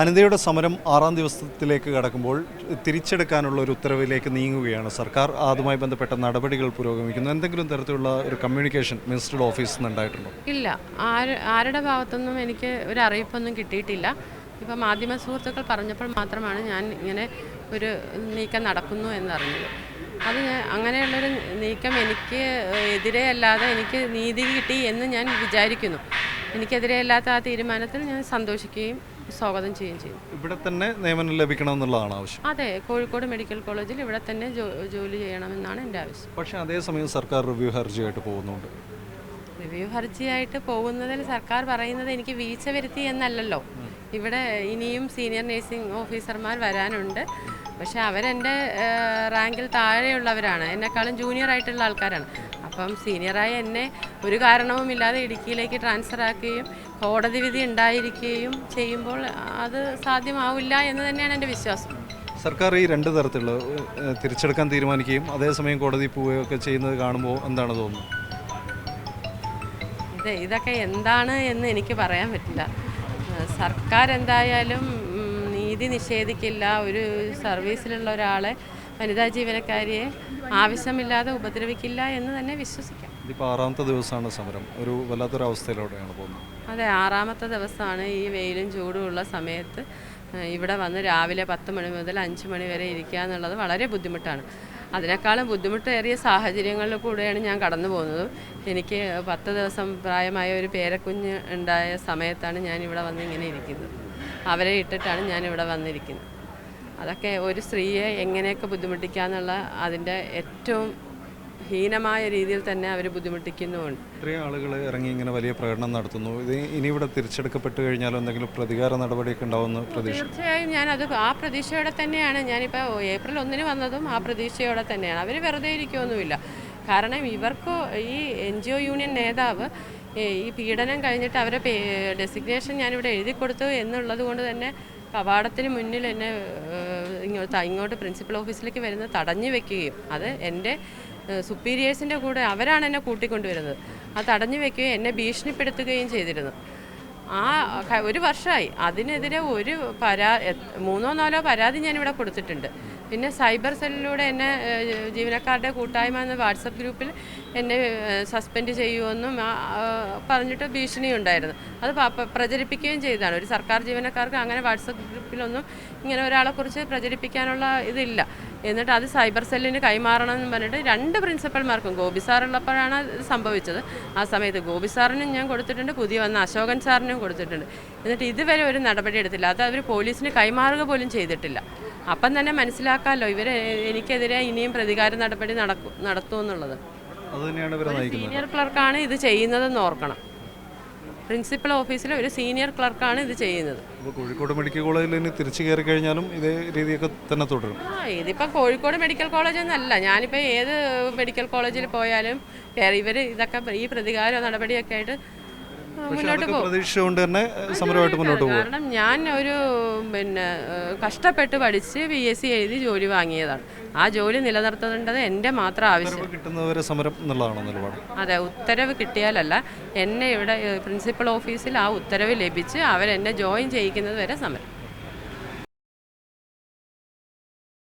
അനിതയുടെ സമരം ആറാം ദിവസത്തിലേക്ക് കടക്കുമ്പോൾ തിരിച്ചെടുക്കാനുള്ള ഒരു ഉത്തരവിലേക്ക് നീങ്ങുകയാണ് സർക്കാർ. അതുമായി ബന്ധപ്പെട്ട നടപടികൾ പുരോഗമിക്കുന്നു. എന്തെങ്കിലും തരത്തിലുള്ള ഒരു കമ്മ്യൂണിക്കേഷൻ മിനിസ്റ്ററുടെ ഓഫീസിൽ നിന്ന് ഉണ്ടായിട്ടുണ്ടോ? ഇല്ല. ആര് ആരുടെ ഭാഗത്തൊന്നും എനിക്ക് ഒരു അറിയിപ്പൊന്നും കിട്ടിയിട്ടില്ല. ഇപ്പം മാധ്യമ സുഹൃത്തുക്കൾ പറഞ്ഞപ്പോൾ മാത്രമാണ് ഞാൻ ഇങ്ങനെ ഒരു നീക്കം നടക്കുന്നു എന്നറിഞ്ഞത്. അത് അങ്ങനെയുള്ളൊരു നീക്കം എനിക്ക് എതിരെ അല്ലാതെ എനിക്ക് നീതി കിട്ടി എന്ന് ഞാൻ വിചാരിക്കുന്നു. എനിക്കെതിരെ അല്ലാത്ത ആ തീരുമാനത്തിൽ ഞാൻ സന്തോഷിക്കുകയും സ്വാഗതം ചെയ്യുകയും ചെയ്യും ഇവിടെ തന്നെ നിയമനം ലഭിക്കണം എന്നുള്ളതാണ് ആവശ്യം. അതെ കോഴിക്കോട് മെഡിക്കൽ കോളേജിൽ ഇവിടെ തന്നെ ജോലി ചെയ്യണമെന്നാണ് എന്റെ ആവശ്യം. പക്ഷേ അതേസമയം സർക്കാർ റിവ്യൂ ഹർജിയായിട്ട് പോകുന്നുണ്ട്. റിവ്യൂ ഹർജിയായിട്ട് പോകുന്നതിൽ സർക്കാർ പറയുന്നത് എനിക്ക് വീഴ്ച വരുത്തി എന്നല്ലല്ലോ. ഇവിടെ ഇനിയും സീനിയർ നേഴ്സിംഗ് ഓഫീസർമാർ വരാനുണ്ട്. പക്ഷേ അവരെന്റെ റാങ്കിൽ താഴെയുള്ളവരാണ്. എന്നെക്കാളും ജൂനിയർ ആയിട്ടുള്ള ആൾക്കാരാണ്. അപ്പം സീനിയറായ എന്നെ ഒരു കാരണവുമില്ലാതെ ഇടുക്കിയിലേക്ക് ട്രാൻസ്ഫർ ആക്കുകയും കോടതി വിധി ഉണ്ടായിരിക്കുകയും ചെയ്യുമ്പോൾ അത് സാധ്യമാവില്ല എന്ന് തന്നെയാണ് എന്റെ വിശ്വാസം. സർക്കാർ ഈ രണ്ട് തരത്തിലുള്ള തിരിച്ചെടുക്കാൻ തീരുമാനിക്കുകയും അതേസമയം കോടതി പോവുകയൊക്കെ ചെയ്യുന്നത് കാണുമ്പോൾ എന്താണ് തോന്നുന്നത്? ഇത് ഇതൊക്കെ എന്താണ് എന്ന് എനിക്ക് പറയാൻ പറ്റില്ല. സർക്കാർ എന്തായാലും നീതി നിഷേധിക്കില്ല. ഒരു സർവീസിലുള്ള ഒരാളെ വനിതാ ജീവനക്കാരിയെ ആവശ്യമില്ലാതെ ഉപദ്രവിക്കില്ല എന്ന് തന്നെ വിശ്വസിക്കാം. ഇതിപ്പോൾ ആറാമത്തെ ദിവസമാണ് സമരം. ഒരു വല്ലാത്തൊരു അവസ്ഥയിലൂടെയാണ് പോകുന്നത്. അതെ ആറാമത്തെ ദിവസമാണ് ഈ വെയിലും ഉള്ള സമയത്ത് ഇവിടെ വന്ന് രാവിലെ പത്ത് മണി മുതൽ അഞ്ച് മണി വരെ ഇരിക്കുക എന്നുള്ളത് വളരെ ബുദ്ധിമുട്ടാണ്. അതിനേക്കാളും ബുദ്ധിമുട്ടേറിയ സാഹചര്യങ്ങളിൽ കൂടെയാണ് ഞാൻ കടന്നു പോകുന്നത്. എനിക്ക് പത്ത് ദിവസം പ്രായമായ ഒരു പേരക്കുഞ്ഞ് ഉണ്ടായ സമയത്താണ് ഞാൻ ഇവിടെ വന്ന് ഇങ്ങനെ ഇരിക്കുന്നത്. അവരെ ഇട്ടിട്ടാണ് ഞാൻ ഇവിടെ വന്നിരിക്കുന്നത്. അതൊക്കെ ഒരു സ്ത്രീയെ എങ്ങനെയൊക്കെ ബുദ്ധിമുട്ടിക്കാന്നുള്ള അതിന്റെ ഏറ്റവും ഹീനമായ രീതിയിൽ തന്നെ അവർ ബുദ്ധിമുട്ടിക്കുന്നുമുണ്ട്. ഇത്രയും ആളുകൾ ഇറങ്ങി ഇങ്ങനെ വലിയ പ്രകടനം നടത്തുന്നു. ഇത് ഇനി ഇവിടെ തിരിച്ചെടുക്കപ്പെട്ട് കഴിഞ്ഞാലോ എന്തെങ്കിലും പ്രതികാര നടപടിയൊക്കെ ഉണ്ടാവുമെന്ന് പ്രതീക്ഷ തീർച്ചയായും ഞാൻ അത് ആ പ്രതീക്ഷയോടെ തന്നെയാണ്. ഞാനിപ്പോൾ ഏപ്രിൽ ഒന്നിന് വന്നതും ആ പ്രതീക്ഷയോടെ തന്നെയാണ്. അവർ വെറുതെ ഇരിക്കുകയൊന്നുമില്ല കാരണം ഇവർക്ക് ഈ എൻ ജി ഒ യൂണിയൻ നേതാവ് ഈ പീഡനം കഴിഞ്ഞിട്ട് അവരെ ഡെസിഗ്നേഷൻ ഞാനിവിടെ എഴുതി കൊടുത്തു എന്നുള്ളത് കൊണ്ട് തന്നെ കവാടത്തിന് മുന്നിൽ എന്നെ ഇങ്ങോട്ട് ഇങ്ങോട്ട് പ്രിൻസിപ്പൽ ഓഫീസിലേക്ക് വരുന്നത് തടഞ്ഞു വെക്കുകയും അത് എന്റെ സുപ്പീരിയേഴ്സിന്റെ കൂടെ അവരാണ് എന്നെ കൂട്ടിക്കൊണ്ടുവരുന്നത്. അത് തടഞ്ഞു വെക്കുകയും എന്നെ ഭീഷണിപ്പെടുത്തുകയും ചെയ്തിരുന്നു. ആ ഒരു വർഷമായി. അതിനെതിരെ ഒരു പരാ മൂന്നോ നാലോ പരാതി ഞാനിവിടെ കൊടുത്തിട്ടുണ്ട്. പിന്നെ സൈബർ സെല്ലിലൂടെ എന്നെ ജീവനക്കാരുടെ കൂട്ടായ്മ എന്ന വാട്സപ്പ് ഗ്രൂപ്പിൽ എന്നെ സസ്പെൻഡ് ചെയ്യുമെന്നും പറഞ്ഞിട്ട് ഭീഷണി ഉണ്ടായിരുന്നു അത് പ്രചരിപ്പിക്കുകയും ചെയ്താണ് ഒരു സർക്കാർ ജീവനക്കാർക്ക് അങ്ങനെ വാട്സപ്പ് ഗ്രൂപ്പിലൊന്നും ഇങ്ങനെ ഒരാളെക്കുറിച്ച് പ്രചരിപ്പിക്കാനുള്ള ഇതില്ല. എന്നിട്ട് അത് സൈബർ സെല്ലിന് കൈമാറണം എന്ന് പറഞ്ഞിട്ട് രണ്ട് പ്രിൻസിപ്പൽമാർക്കും ഗോപി സാറുള്ളപ്പോഴാണ് ഇത് സംഭവിച്ചത്. ആ സമയത്ത് ഗോപി സാറിനും ഞാൻ കൊടുത്തിട്ടുണ്ട് പുതിയ വന്ന അശോകൻ സാറിനും കൊടുത്തിട്ടുണ്ട്. എന്നിട്ട് ഇതുവരെ ഒരു നടപടി എടുത്തില്ല. അത് അവർ പോലീസിന് കൈമാറുക പോലും ചെയ്തിട്ടില്ല. അപ്പം തന്നെ മനസ്സിലാക്കാമല്ലോ. ഇവർ എനിക്കെതിരെ ഇനിയും പ്രതികാര നടപടി നടക്കും നടത്തുമെന്നുള്ളത്. സീനിയർ ക്ലർക്കാണ് ഇത് ചെയ്യുന്നതെന്ന് ഓർക്കണം. പ്രിൻസിപ്പൽ ഓഫീസിലെ ഒരു സീനിയർ ക്ലർക്കാണ് ഇത് ചെയ്യുന്നത്. കോഴിക്കോട് മെഡിക്കൽ കോളേജിൽ ഇനി തിരിച്ചു കയറി കഴിഞ്ഞാലും ഇതേ രീതിയൊക്കെ തന്നെ തുടരും. ആ ഇതിപ്പോൾ കോഴിക്കോട് മെഡിക്കൽ കോളേജ് എന്നല്ല. ഞാനിപ്പോൾ ഏത് മെഡിക്കൽ കോളേജിൽ പോയാലും ഇവർ ഇതൊക്കെ ഈ പ്രതികാര നടപടിയൊക്കെ ആയിട്ട് മുന്നോട്ട് തന്നെ സമരമായിട്ട് മുന്നോട്ട് പോകും. കാരണം ഞാൻ ഒരു പിന്നെ കഷ്ടപ്പെട്ട് പഠിച്ച് പി എസ് സി എഴുതി ജോലി വാങ്ങിയതാണ്. ആ ജോലി നിലനിർത്തേണ്ടത് എന്റെ മാത്രം ആവശ്യം. കിട്ടുന്നവരെ സമരം എന്നുള്ളതാണോ നിലപാട്? അതെ ഉത്തരവ് കിട്ടിയാലല്ല എന്നെ ഇവിടെ പ്രിൻസിപ്പൽ ഓഫീസിൽ ആ ഉത്തരവ് ലഭിച്ച് അവരെന്നെ ജോയിൻ ചെയ്യിക്കുന്നത് വരെ സമരം.